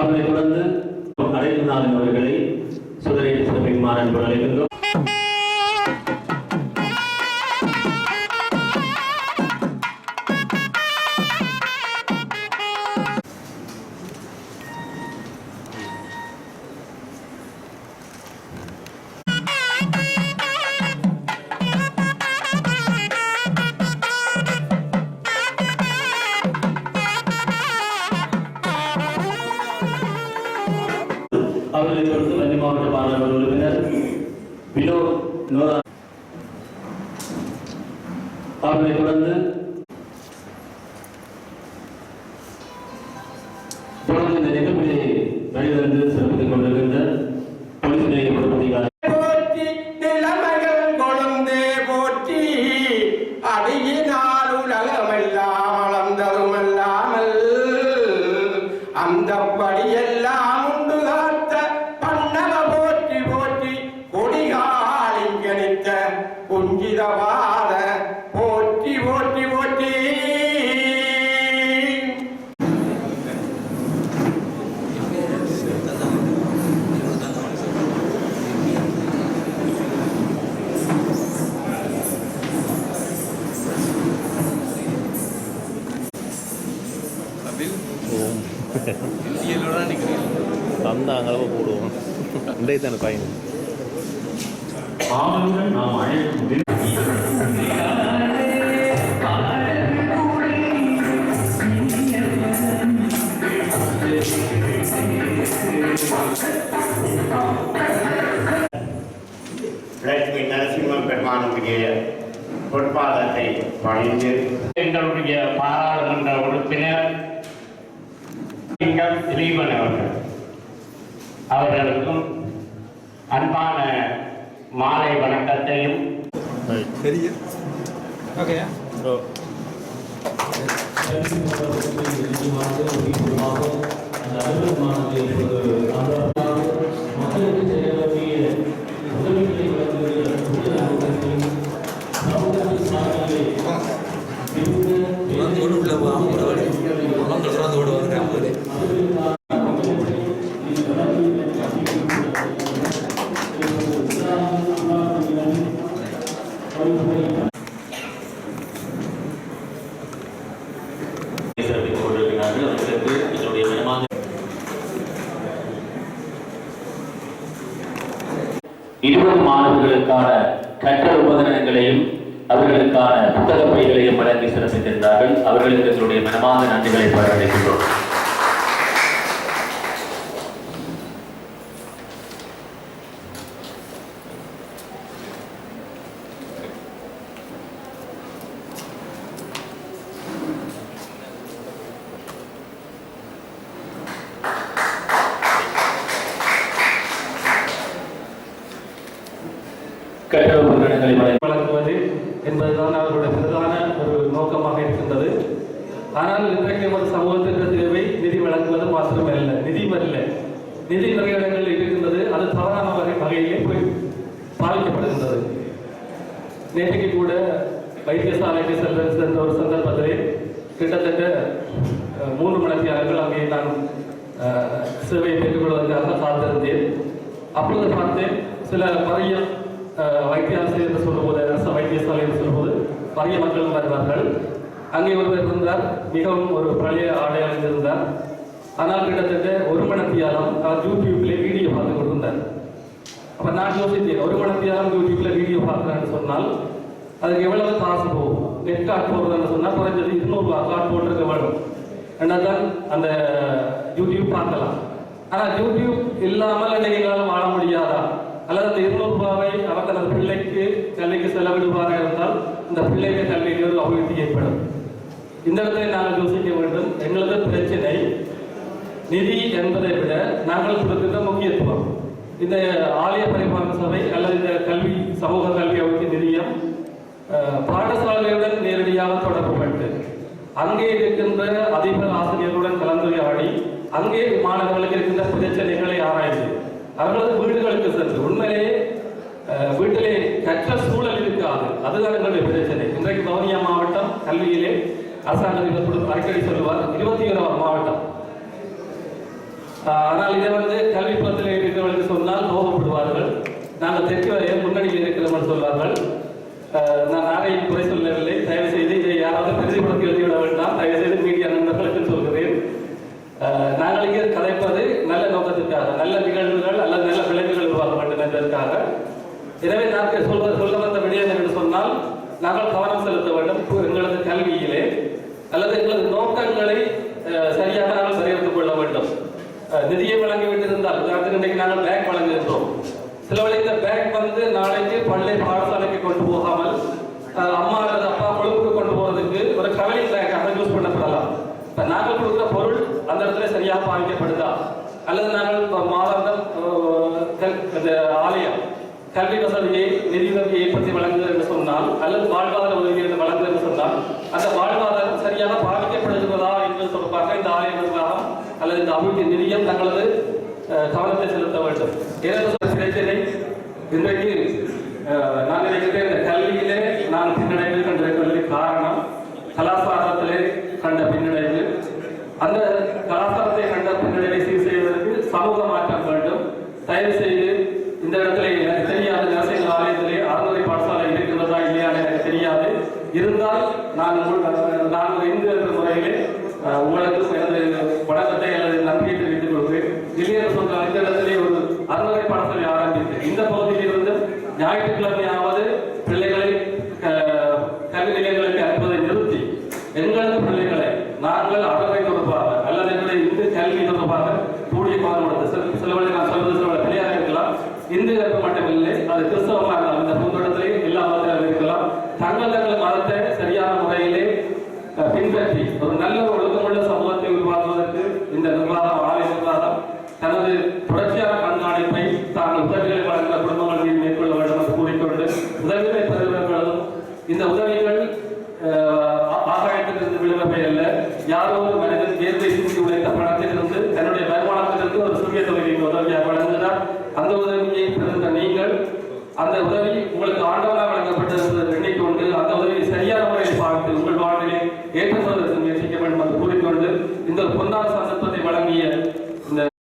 அவர்களை தொடர்ந்து அழைத்துநாதன் அவர்களை சுடரேற்றி சிறப்பிக்குமாறு அன்பு அழைக்கின்றோம். அவர்களை கொடுத்து வன்னி மாவட்ட பாராளுமன்ற உறுப்பினர் வினோத் நோரா அவர்களை தொடர்ந்து தந்தாங்க அளவு போடுவோம். இன்றைக்கு தானே பையன்? ஆவலுடன் நாம் அழைக்கும் லட்சுமி நரசிம்ம பெருமானுடைய பொற்பாதத்தை பணிந்து எங்களுடைய பாராளுமன்ற உறுப்பினர் திலீபன் அவர்கள் அவர்களுக்கும் அன்பான மாலை வணக்கத்தையும் தெரியும். இருபது மாணவர்களுக்கான கற்றல் உபகரணங்களையும் அவர்களுக்கான புத்தக பைகளையும் வழங்கி சிறப்பித்திருந்தார்கள். அவர்களுக்கு எங்களுடைய மனமார்ந்த நன்றிகளை பாராட்டுகின்றோம் கட்டட உறுப்பினர்களை வழங்குவது என்பதுதான் அவர்களுடைய பிரதான ஒரு நோக்கமாக இருக்கின்றது. ஆனால் இன்றைக்கு நமது சமூகத்திற்கு தேவை நிதி வழங்குவது மாத்திரமல்ல நிதி வரல. நிதி நிறைய இடங்களில் இருக்கின்றது. அது தவறான வகை வகையிலே போய் பாதிக்கப்படுகின்றது. நேற்றைக்கு கூட வைத்தியசாலைக்கு சென்ற சென்ற ஒரு சந்தர்ப்பத்திலே கிட்டத்தட்ட அஹ், மூன்று மணித்தியாளர்கள் அங்கே நான் அஹ், சேவையை பெற்றுக்கொள்வதற்காக காத்திருந்தேன். அப்பொழுது பார்த்தேன் சில மறைய வைத்திய ஆசிரியர் என்று சொல்லும்போது அரசு வைத்தியசாலை என்று சொல்லும்போது பழைய மக்கள் வருவார்கள். அங்கே ஒருவர் இருந்தார். மிகவும் ஒரு பழைய ஆடை அணிந்திருந்தார். ஆனால் கிட்டத்தட்ட ஒரு மணத்தியாலம் அவர் யூடியூப்ல வீடியோ பார்த்து கொண்டிருந்தார். அப்போ நான் யோசித்தேன் ஒரு மணத்தியாலம் யூடியூப்ல வீடியோ பார்க்குறேன்னு சொன்னால் அதுக்கு எவ்வளவு காசு போகும்? நெட் கார்டு போடுறதுன்னு சொன்னால் குறைஞ்சது இருநூறுவா கார்டு போட்டிருக்க வேணும் என்னதான் அந்த யூடியூப் பார்க்கலாம். ஆனால் யூடியூப் இல்லாமல் எங்களால் வாழ முடியாதா? அல்லது அந்த இருநூறு ரூபாவை அவர் தனது பிள்ளைக்கு கல்விக்கு செலவிடுவாராக இருந்தால் இந்த பிள்ளைக்கு கல்விக்கு ஒரு அபிவிருத்தி ஏற்படும். இந்த இடத்தை நாங்கள் யோசிக்க வேண்டும். எங்களது பிரச்சனை நிதி என்பதை விட நாங்கள் கொடுக்கின்ற முக்கியத்துவம். இந்த ஆலய பரிமாற்ற சபை அல்லது இந்த கல்வி சமூக கல்வி அமைப்பு நிதியம் பாடசாலைகளுடன் பாடசாலையுடன் நேரடியாக தொடர்புபட்டு அங்கே இருக்கின்ற அதிபர் ஆசிரியர்களுடன் கலந்துரையாடி அங்கே மாணவர்களுக்கு இருக்கின்ற பிரச்சனைகளை ஆராய்ந்து அவர்களது வீடுகளுக்கு சென்று. உண்மையிலேயே வீட்டிலே கற்ற சூழல் இருக்காது. அதுதான் எங்களுடைய பிரச்சனை. இன்றைக்கு வவுனியா மாவட்டம் கல்வியிலே அரசாங்க அடிக்கடி சொல்லுவார் இருபத்தி ஓராவது மாவட்டம். ஆஹ் ஆனால் இதை வந்து கல்வி கல்விப்புறத்தில் இருக்கிறவர்களுக்கு சொன்னால் கோபப்படுவார்கள். நாங்கள் தெற்கு வரைய முன்னணியில் இருக்கிறோம்னு சொல்வார்கள். ஆஹ் நான் யாரையும் குறை சொல்லவில்லை. தயவு செய்து இதை யாராவது பெரிதுபடுத்தி எழுதிவிட வேண்டாம். தயவு செய்து மீடியா நண்பர்களுக்கு சொல்கிறேன். ஆஹ் நாங்கள் இங்கே கதைப்பது நல்ல நோக்கத்திற்காக நல்ல நிகழ்வு அல்லது நல்ல விளைவுகள் உருவாக்க வேண்டும் என்பதற்காக எனவே நாங்கள் சொல்ல சொல்ல வந்த விடயம் என்று சொன்னால் நாங்கள் கவனம் செலுத்த வேண்டும். எங்களது கல்வியிலே அல்லது எங்களது நோக்கங்களை சரியாக நாங்கள் வரையறுத்துக் கொள்ள வேண்டும். நிதியை வழங்கி விட்டிருந்தால் உதாரணத்துக்கு இன்றைக்கு நாங்கள் பேங்க் வழங்குகின்றோம். சிலவழி இந்த பேங்க் வந்து நாளைக்கு பள்ளி பாடசாலைக்கு கொண்டு போகாமல் ஆஹ் அம்மா அல்லது அப்பா கொழுப்புக்கு கொண்டு போறதுக்கு ஒரு கவலை பேங்காக யூஸ் பண்ணப்படலாம். நாங்கள் கொடுக்குற பொருள் அந்த இடத்துல சரியாக பாதிக்கப்படுதா? அல்லது நாங்கள் மாதாந்தம் ஆலயம் கல்வி வசதியை நிதி உதவியை பற்றி வழங்குகிறது என்று சொன்னால் அல்லது வாழ்வாதார உதவி என்று வழங்குகிறது என்று சொன்னால் அந்த வாழ்வாதாரம் சரியாக பாதிக்கப்படுகிறதா என்று தொடர்பாக இந்த ஆலய நிர்வாகம் அல்லது இந்த அமைப்பு நிதியம் தங்களது கவனத்தை செலுத்த வேண்டும். ஏனென்றால் பிரச்சனை இன்றைக்கு நான் நினைக்கிறேன் இந்த கல்வியிலே நான் பின்னடைவு கண்டிருப்பதற்கு காரணம் கலாச்சாரத்திலே கண்ட பின்னடைவு அந்த கலாச்சாரத்தை கண்ட பின்னடைவை சீர் செய்வதற்கு சமூக மாற்றம் வேண்டும் தயவு செய்து இந்த இடத்துல எனக்கு தெரியாது நரசிங்க ஆலயத்திலே அறநிலை பாடசாலை இருக்கிறதா இல்லையா எனக்கு தெரியாது இருந்தால் நான் உங்கள்- நான் ஒரு இந்து என்ற முறையிலே அஹ், உங்களுக்கு எனது வணக்கத்தை அல்லது நன்றியை தெரிவித்துக் கொள்கிறேன் இல்லை என்று சொன்னால் இந்த இடத்திலே ஒரு அறநிலை பாடசாலை ஆரம்பித்து இந்த பகுதியில் இருந்து ஞாயிற்றுக்கிழமையாவது பிள்ளைகளை அஹ், கல்வி நிலையங்களுக்கு அனுப்புவதை நிறுத்தி எங்களது பிள்ளைகளை நாங்கள் அறவை தொடர்பாக அல்லது எங்களுடைய இந்து கல்வி தொடர்பாக கூடிய பாடுபடுத்த சில சில நான் சொல்வது சில பிள்ளையாக இருக்கலாம். இந்து கற்பு மட்டுமில்லை அது கிறிஸ்தவமாக ஒரு